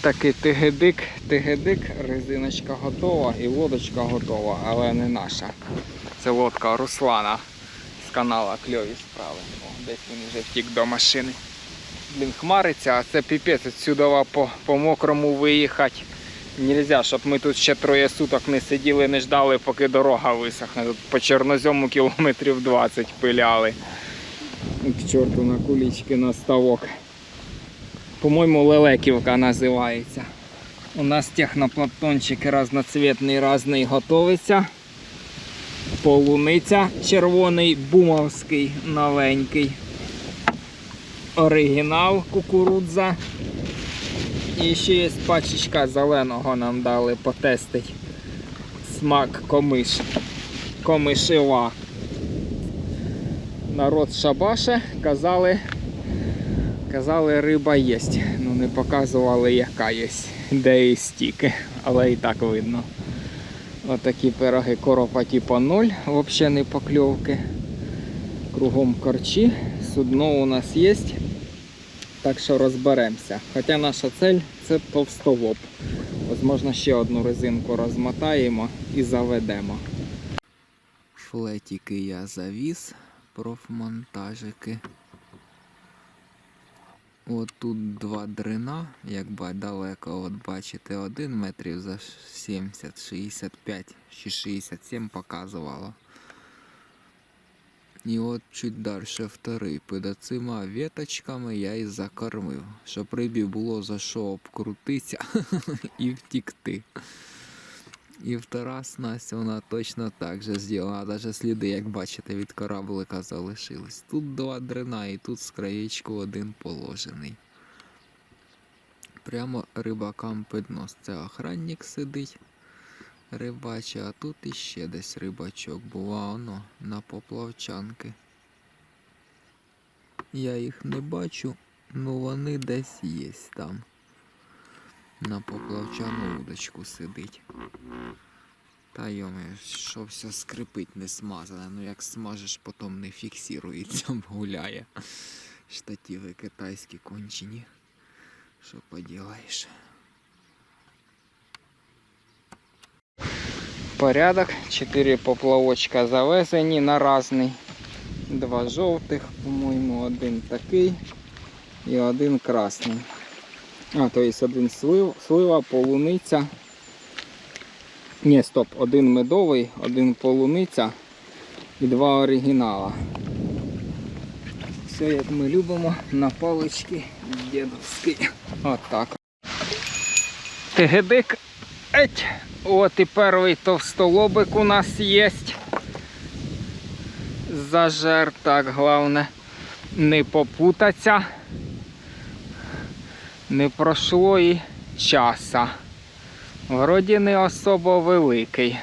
такий тигедик, тигедик, резиночка готова і лодочка готова, але не наша. Це лодка Руслана з канала Кльові справи. О, десь він вже втік до машини. Блін, хмариться, а це піпець, отсюди по, по мокрому виїхати. Нельзя, щоб ми тут ще троє суток не сиділи, не ждали, поки дорога висохне. Тут по чорнозьому кілометрів 20 пиляли. К чорту на кулічки на ставок. По-моєму, лелеківка називається. У нас техноплатончик разноцвітний разний готовиться. Полуниця червоний, бумовський, новенький. Оригінал кукурудза. І ще є пачечка зеленого нам дали потестить. Смак комиш. Комишева. Народ шабаше, казали, казали, риба є. Ну не показували, яка є, де і стільки, але і так видно. Отакі пироги коропаті по ноль, взагалі не покльовки. Кругом корчі. Судно у нас є. Так що розберемося. Хоча наша цель це товстолоб. Возможно, ще одну резинку розмотаємо і заведемо. Флетики я завіз, профмонтажики. От тут два дрина, як ба далеко, от бачите, один метрів за 70, 65 чи 67 показувало. І от чуть далі вторий. Під оцима веточками я і закормив, щоб рибі було за що обкрутитися і втікти. І втора снасть вона точно так же зробила. Навіть сліди, як бачите, від кораблика залишились. Тут два дрена і тут з краєчку один положений. Прямо рибакам під нос. Це охранник сидить. Рибаче, а тут іще десь рибачок. Бува воно на поплавчанки. Я їх не бачу, ну вони десь є там. На поплавчану удочку сидить. Та йоме, що все скрипить не смазане. Ну як смажеш, потім не фіксується, гуляє. Штативи китайські кончені. Що поділаєш? Порядок. Чотири поплавочка завезені на разний. Два жовтих, по-моєму, один такий і один красний. А, то є один слив, слива, полуниця. Ні, стоп, один медовий, один полуниця і два оригінала. Все як ми любимо на палички дідовські. Отак. Тигедик. Еть. От і перший товстолобик у нас є. Зажер, так, головне не попутаться. Не пройшло і часа. Вроді не особо великий.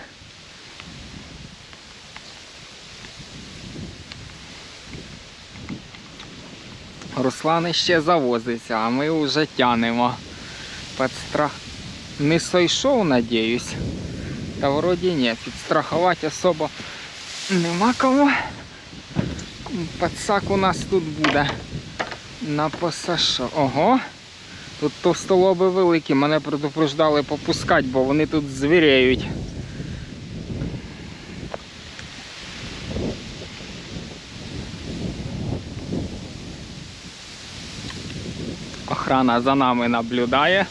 Руслан ще завозиться, а ми вже тянемо. Підстрах... Не сойшов, надіюсь. Та вроді ні, підстрахувати особо нема кому. Пацак у нас тут буде. На посашо. Ого. Тут товстолоби великі, мене предупреждали попускати, бо вони тут звіряють. Охрана за нами наблюдає.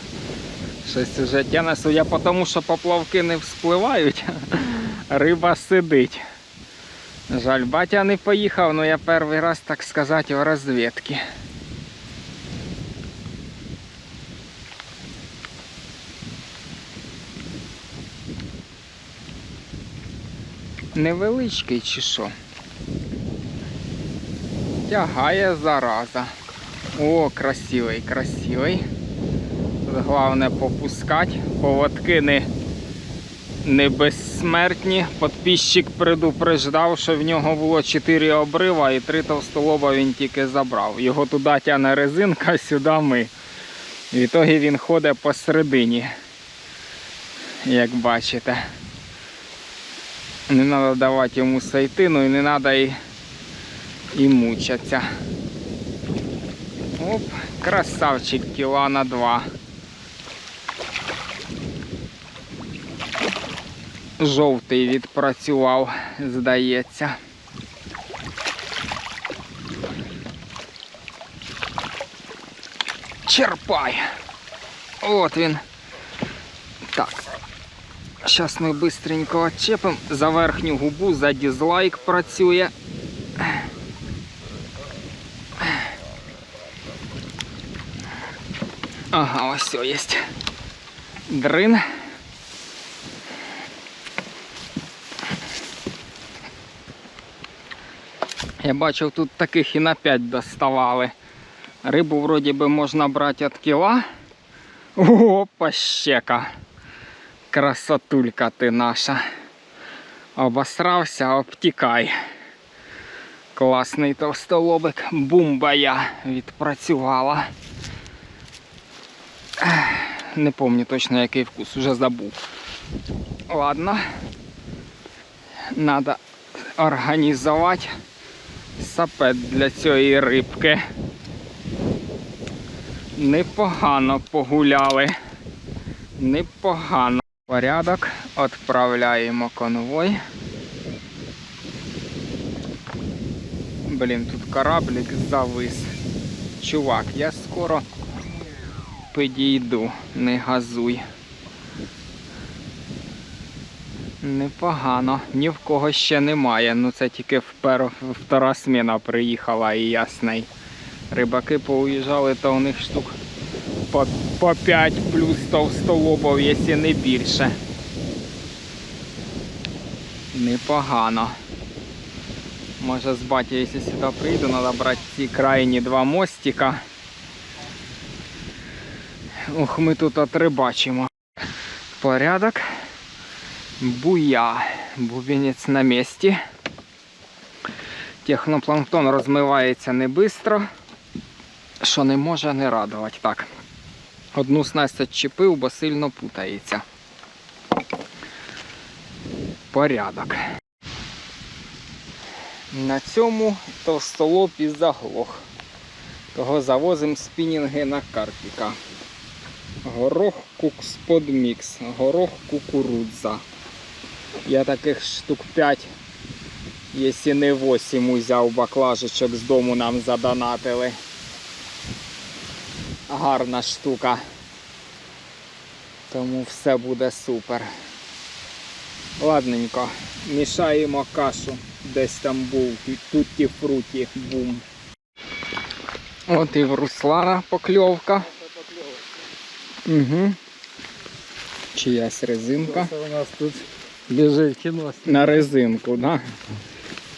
Щось вже тяне, судя тому, що поплавки не вспливають, риба сидить. Жаль, батя не поїхав, але я перший раз, так сказати, в розвідці. Невеличкий чи що? Тягає зараза. О, красивий, красивий. Головне попускати. Поводки не, не безсмертні. Подписчик предупреждав, що в нього було 4 обрива і 3 товстолоба він тільки забрав. Його туди тяне резинка, сюди ми. В ітогі він ходить посередині. Як бачите. Не треба давати йому сойти, ну і не треба і, і мучатися. Оп, красавчик кіла на два. Жовтий відпрацював, здається. Черпай. От він. Так, Зараз ми бистренько отчепимо. За верхню губу, за дізлайк працює. Ага, ось все є. Дрин. Я бачив, тут таких і на 5 доставали. Рибу вроді би можна брати від кіла. О, пащека. Красотулька ти наша. Обосрався, обтікай. Класний товстолобик. Бумбая відпрацювала. Не пам'ятаю точно який вкус, вже забув. Ладно. Надо організувати сапет для цієї рибки. Непогано погуляли. Непогано. Порядок. Відправляємо конвой. Блін, тут кораблик завис. Чувак, я скоро підійду, не газуй. Непогано, ні в кого ще немає. Ну це тільки впер... втора сміна приїхала і ясний. Рибаки поуїжджали, то у них штук по, по 5 плюс товстолобов, якщо не більше. Непогано. Може з батьком, якщо сюди прийду, треба брати ці крайні два мостика. Ох, ми тут отрибачимо. Порядок. Буя. Бубенець на місці. Технопланктон розмивається не швидко, що не може не радувати. Так. Одну снасть відчепив, бо сильно путається. Порядок. На цьому товстолоб і заглох. Того завозимо спінінги на карпіка. Горох кукс подмікс, горох кукурудза. Я таких штук 5, якщо не 8 узяв баклажечок з дому нам задонатили. Гарна штука. Тому все буде супер. Ладненько, мішаємо кашу. Десь там був тутті фруті бум. От і в Руслана покльовка. Угу. Чиясь резинка. Це у нас тут біжить кіно. На резинку, да?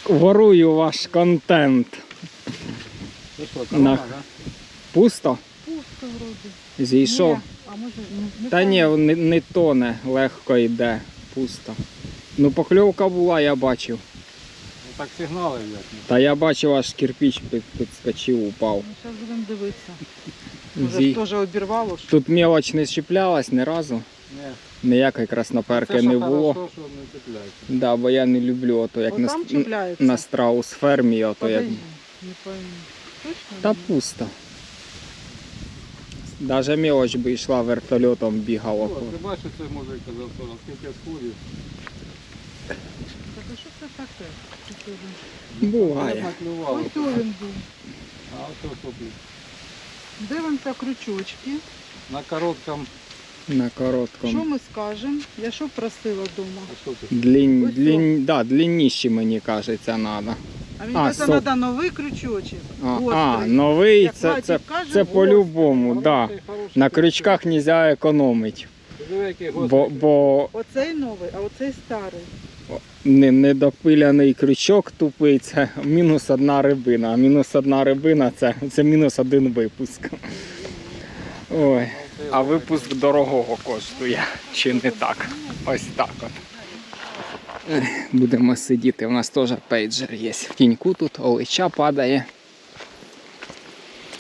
Ворую ваш контент. Ну що, На- да? Пусто? Вроді. Зійшов. Ні, А може не, не Та ні, не, не тоне, легко йде, пусто. Ну покльовка була, я бачив. Ну так сигнали як. Та я бачив, аж кирпич під, підскочив, упав. Зараз будемо дивитися. Зі- теж обірвало. Що... Тут мелоч не чіплялась ні разу. Ні. Ніякої красноперки Це, що не було. Хорошо, що не цепляється. Да, бо я не люблю ото як О, на, там ст- чіпляється. на страус фермі, ото як. Подожди, не пойму. Точно? Та пусто. Даже мелоч би йшла вертольотом бігала. Ти бачиш, це може казав, що скільки сходів. Так а що це таке? Що? Буває. Ось о він був. А ось соплі. Дивимося крючочки. На короткому, На Що короткому. ми скажемо? Я що просила вдома? що? Длін, длін, да, длинніші, мені кажеться, треба. А це соп. треба новий крючочок. А, а новий, Як це, Вадик це, каже, це по-любому, да. Хороший, хороший На крючках не можна економити. Який Бо, бо Оцей новий, а оцей старий. не, недопиляний крючок тупий, це мінус одна рибина. А мінус одна рибина це, це мінус один випуск. Ой. А випуск дорогого коштує, чи не так? Ось так от. Будемо сидіти. У нас теж пейджер є. В тіньку тут олича падає.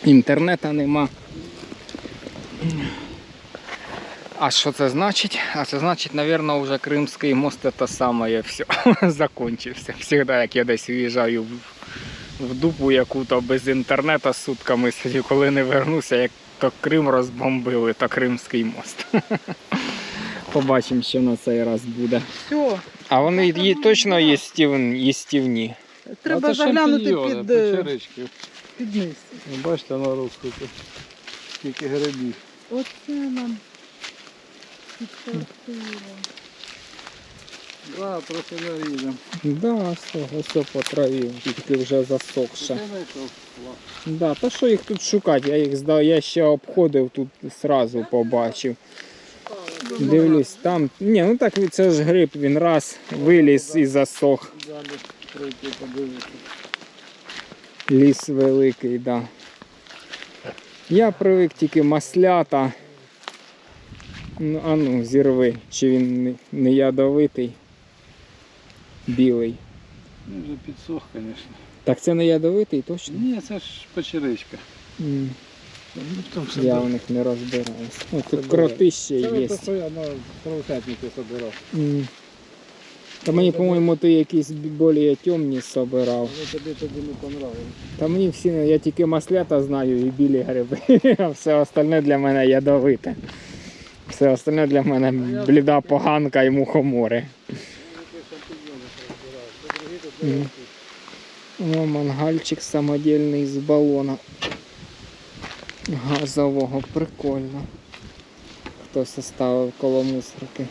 Інтернета нема. А що це значить? А це значить, мабуть, вже Кримський мост це саме все. Закончився. Всегда, як я десь виїжджаю в, дупу яку-то без інтернету сутками сидю, коли не вернуся, як то Крим розбомбили, то Кримський мост. Побачимо, що на цей раз буде. Все, А вони її точно їстівні. їстівні. треба заглянути під, е, печерички. під низ. Ну, Бачите, народ скільки, скільки грибів. Оце нам підфартило. Да, трохи нарізом. Да, все, все по траві, тільки вже засохше. Да, та що їх тут шукати? Я їх здав, я ще обходив тут сразу побачив. Дивлюсь, там. Ні, ну так це ж гриб, він раз виліз і засох. Ліс великий, да. Я привик тільки маслята. Ну, а ну, зірви, чи він не- ядовитий. Білий. Ну, вже підсох, звісно. Так це не ядовитий, точно? Ні, це ж печеричка. М, Ну, там все Я в них не розбираюсь. Ну, тут Це кроти ще Це є. постійно правосятники собирав. М. Та мені, по-моєму, ти якісь більш темні собирав. Але тобі тоді не понравилось. Та мені всі, я тільки маслята знаю і білі гриби. А все остальне для мене ядовите. Все остальне для мене бліда поганка і мухомори. Мгм. О, мангальчик самодільний з балона. Газового, прикольно. Хтось оставив коло мусорки.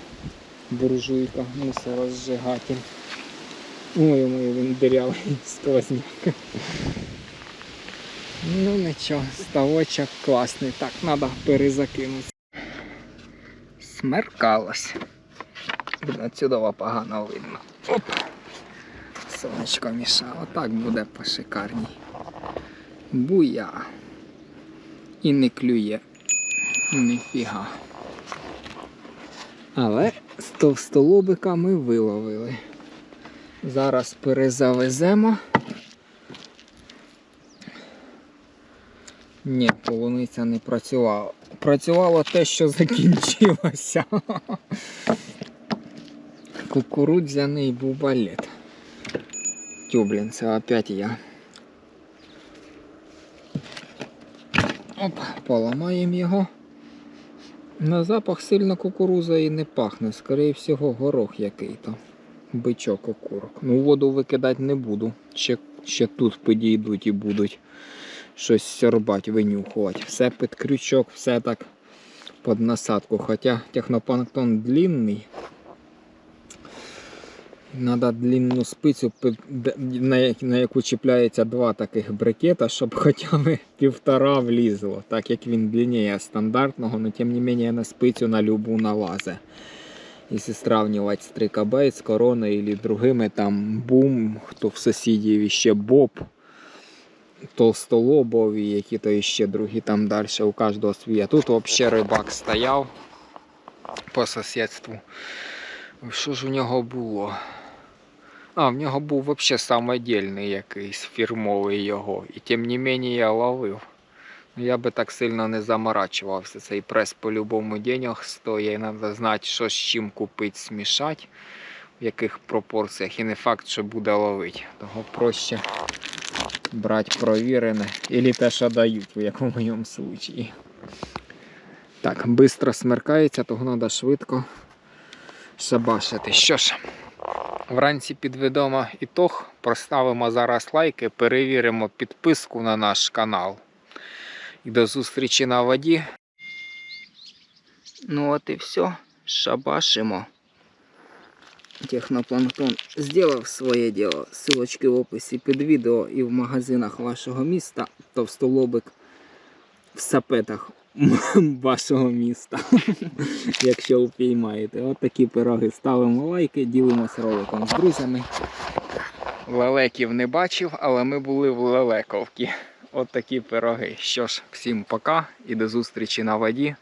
Буржуйка, мусорозжигатель. Ой, мой він дирявий сквозняк. Ну нічого, ставочок класний. Так, треба перезакинути. Смеркалось. Блін, Отсюда погано видно. Оп. Сонечко мішало. Так буде по пошикарній. Буя. І не клює. Ніфіга. Але з товстолобика ми виловили. Зараз перезавеземо. Ні, полуниця не працювала. Працювало те, що закінчилося. Кукурудзяний бубалет. Тю, блін, це опять я. Оп, поламаємо його. На запах сильно кукуруза і не пахне, скоріше всього, горох який-то. Бичок окурок. Ну, воду викидати не буду. Ще, ще тут підійдуть і будуть щось сьорбать, винюхувати. Все під крючок, все так під насадку. Хоча технопланктон длинний. Надо длинну спицю, на яку чіпляється два таких брикета, щоб хоча б півтора влізло, так як він длинніє стандартного, але тим не менше на спицю на любу налазе. Якщо сравнювати з 3КБ, з короною і другими, там бум, хто в сусідів ще Боб, толстолобові, які то ще другі там далі, у кожного свій. А тут взагалі рибак стояв по сусідству. Що ж у нього було? А, в нього був взагалі самодільний якийсь фірмовий його. І тим не менше я ловив. Я би так сильно не заморачувався. Цей прес по-любому денег стоїть. Треба знати, що з чим купити, смішати, в яких пропорціях. І не факт, що буде ловити. Того проще брати провірене. Або те, що дають, в якому моєму случаї. Так, швидко смеркається, того треба швидко шабашити. Що ж, вранці підведомо ітог. Проставимо зараз лайки, перевіримо підписку на наш канал. І до зустрічі на воді. Ну от і все. Шабашимо. Технопланктон зробив своє діло. Силочки в описі під відео і в магазинах вашого міста. Товстолобик в сапетах вашого міста. Якщо впіймаєте. От такі пироги. Ставимо лайки, ділимося роликом з друзями. Лелеків не бачив, але ми були в Лелековці. От такі пироги. Що ж, всім пока і до зустрічі на воді.